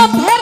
up here.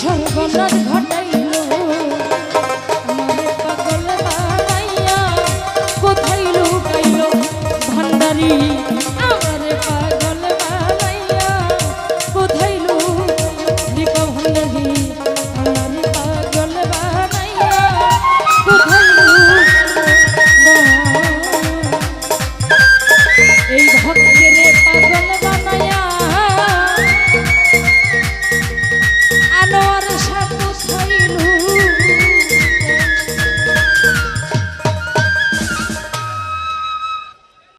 সর্বনাশ ঘটে।